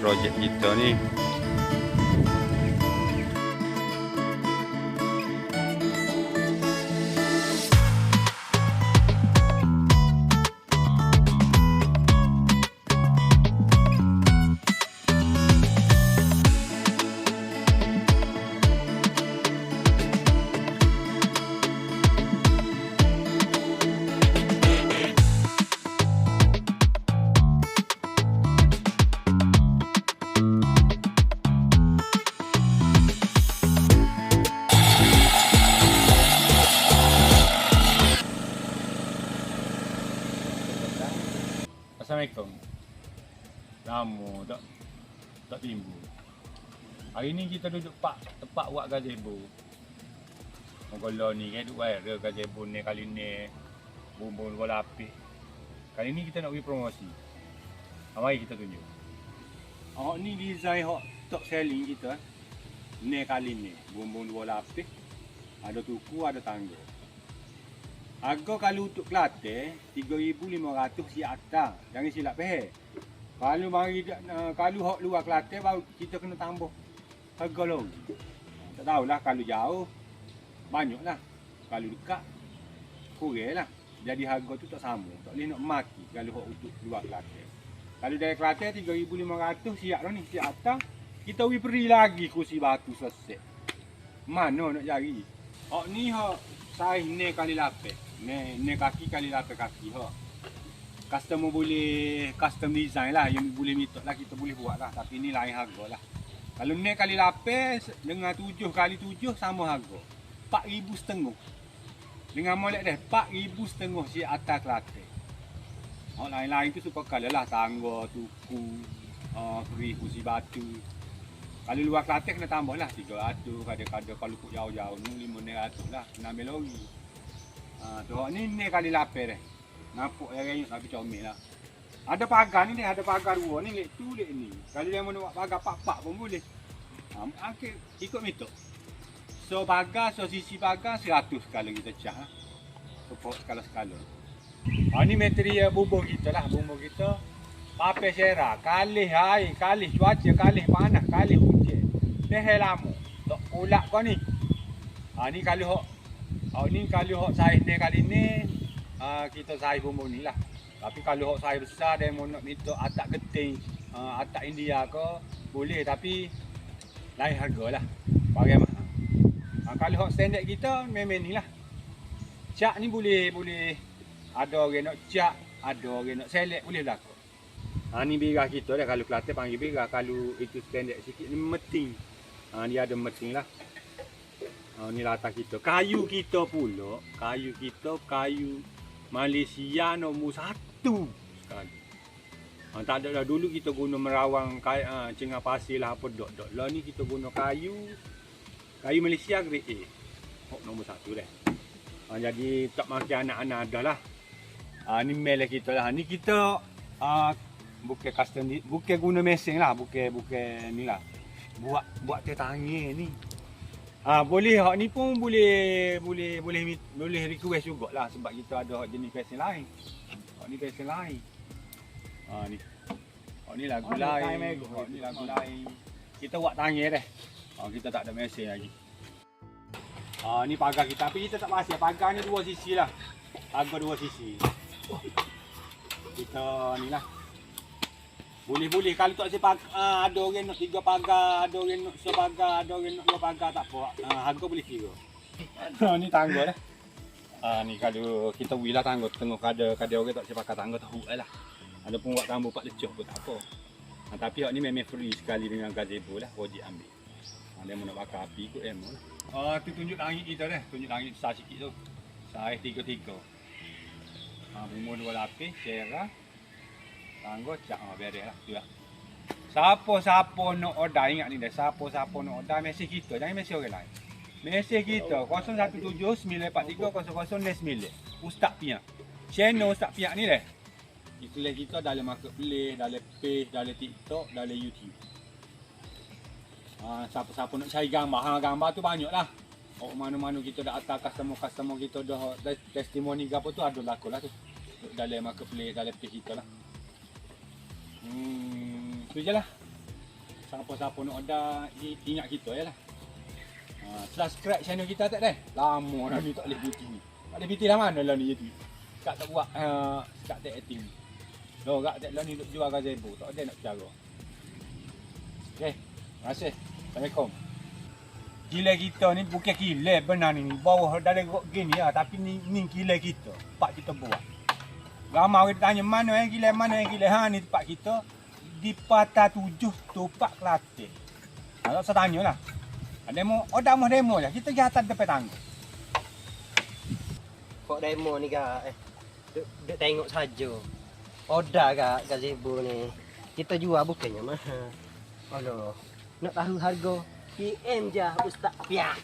들어 있더니 Assalamualaikum. Lama tak tak timbul. Hari ni kita duduk pak tempat buat gazebo. Mengkola ni kan duk viral gazebo ni kali ni bumbung bola api. Kali ni kita nak pergi promosi. Ha, mari kita tunjuk. Hak ni design hak top selling kita. Ni kali ni bumbung bola api. Ada tuku, ada tangga. Harga kalau untuk Kelantan 3500 si atas. Jangan silap faham. Kalau mari uh, kalau hak luar Kelantan baru kita kena tambah harga lagi. Tak tahulah kalau jauh banyaklah. Kalau dekat kuranglah. Jadi harga tu tak sama. Tak boleh nak maki kalau hak untuk luar Kelantan. Kalau dari Kelantan 3500 siap dah ni, siap atas. Kita pergi beri lagi kursi batu selesai. Mana nak cari? Hak ni hak saiz ni kali lapis. Ni ni kaki kali lapis kaki ha. Customer boleh custom design lah yang boleh minta lah kita boleh buat lah tapi ni lain harga lah. Kalau ni kali lapis dengan tujuh kali tujuh sama harga. 4000 setengah. Dengan molek dah 4000 setengah si atas Kelantan. Oh, lain-lain tu super kala lah tangga, tuku, uh, keri, kursi batu. Kalau luar Kelantan kena tambah lah 300 kadang-kadang kalau kau jauh-jauh ni 500 lah kena ambil lori. Ha, tu ni ni kali lapar dah. Nampak yang renyut tapi comel lah. Ada pagar ni, ada pagar dua ni, lek tu lek ni. Kalau dia mau buat pagar pak-pak pun boleh. Ha, okay, ikut mitok. So pagar, so sisi pagar 100 kalau kita cah lah. Support skala-skala. Ha, ni material bubur kita lah, bubur kita. Pape sera, kalih air, kalih cuaca, kalih panas, kalih hujan. Dah lama. Tak pulak kau ni. Ha, ni kalau Oh ni kalau hok saiz ni kali ni uh, kita saiz bumbu ni lah. Tapi kalau hok saiz besar dia mau nak minta atak keting, uh, atak India ke boleh tapi lain harga lah. Bagaimana? Uh, kalau hok standard kita memang ni lah. Cak ni boleh boleh ada orang nak cak, ada orang nak select boleh berlaku. Ha ni birah kita dah kalau Kelantan panggil birah kalau itu standard sikit ni meting. Ha dia ada meting lah. Ha, ni kita. Kayu kita pula, kayu kita kayu Malaysia nombor satu sekali. Ha, tak ada dah dulu kita guna merawang kayu, ha, cengah pasir lah apa dok dok. Lah ni kita guna kayu kayu Malaysia grade A. Oh, nombor satu dah. Ha, jadi tak makan anak-anak dah lah. Ha, ni mele kita lah. Ni kita ha, bukan custom bukan guna mesin lah, bukan bukan ni lah. Buat buat teh tangi ni. Ah ha, boleh hak ni pun boleh boleh boleh boleh request jugalah sebab kita ada hak jenis fashion lain. Hak ni fashion lain. Ha ni. Hak ni lagu oh, lain. Hak ni lagu lain. Kita buat tanya dah. Ha kita tak ada mesin lagi. Ha ni pagar kita tapi kita tak pasal pagar ni dua sisi lah. Pagar dua sisi. Kita ni lah. Boleh-boleh kalau tak sepak uh, ada orang nak tiga pagar, ada orang nak sepagar, ada orang nak dua pagar tak apa. Uh, harga boleh kira. Ha ni tangga dah. Ah ni kalau kita wilah tangga tengok kada kada orang tak sepagar tangga tahu lah. Ada pun buat tambah pak lecok pun tak apa. Ha, tapi hak ni memang free sekali dengan gazebo lah wajib ambil. Ha, dia nak bakar api ikut emo lah. Ah tu tunjuk langit kita dah, tunjuk langit besar sikit tu. Saiz 33. Ha bumbu dua lapis, cerah. Tanggo cak ah beres lah tu lah. Siapa-siapa nak order ingat ni dah. Siapa-siapa nak order mesej kita jangan mesej orang lain. Mesej kita 0179430009 Ustaz Piak. Channel Ustaz Piak ni dah. Iklan kita dalam marketplace, dalam page, dalam TikTok, dalam YouTube. Ha, siapa-siapa nak cari gambar, ha, gambar tu banyak lah. Oh, mana-mana kita dah atas customer-customer kita dah testimoni ke apa tu ada laku lah tu. Dalam marketplace, dalam page kita lah. Hmm, tu je lah. siapa-siapa nak i- ingat kita je lah. Ha, subscribe channel kita tak dah? Lama dah ni tak boleh beauty ni. Tak boleh beauty lah mana lah ni jadi. Kak tak buat uh, kak tak acting. Lo kak tak lah ni duk jual gazebo. Tak ada nak cara. Okay. Terima kasih. Assalamualaikum. Gila kita ni bukan gila benar ni. Bawah dari gini ya, tapi ni ni gila kita. Pak kita buat. Ramai kita tanya mana yang gila, mana yang gila. Ha ni tempat kita di Patah Tujuh, Tupak Kelantan. Kalau saya tanya lah. Ada demo, oh dah mau demo je. Kita pergi atas depan tangga. Kok demo ni kak eh, duk, duk tengok saja. Order kak gazebo ni. Kita jual bukannya mahal. Aduh, nak tahu harga PM je Ustaz Piak.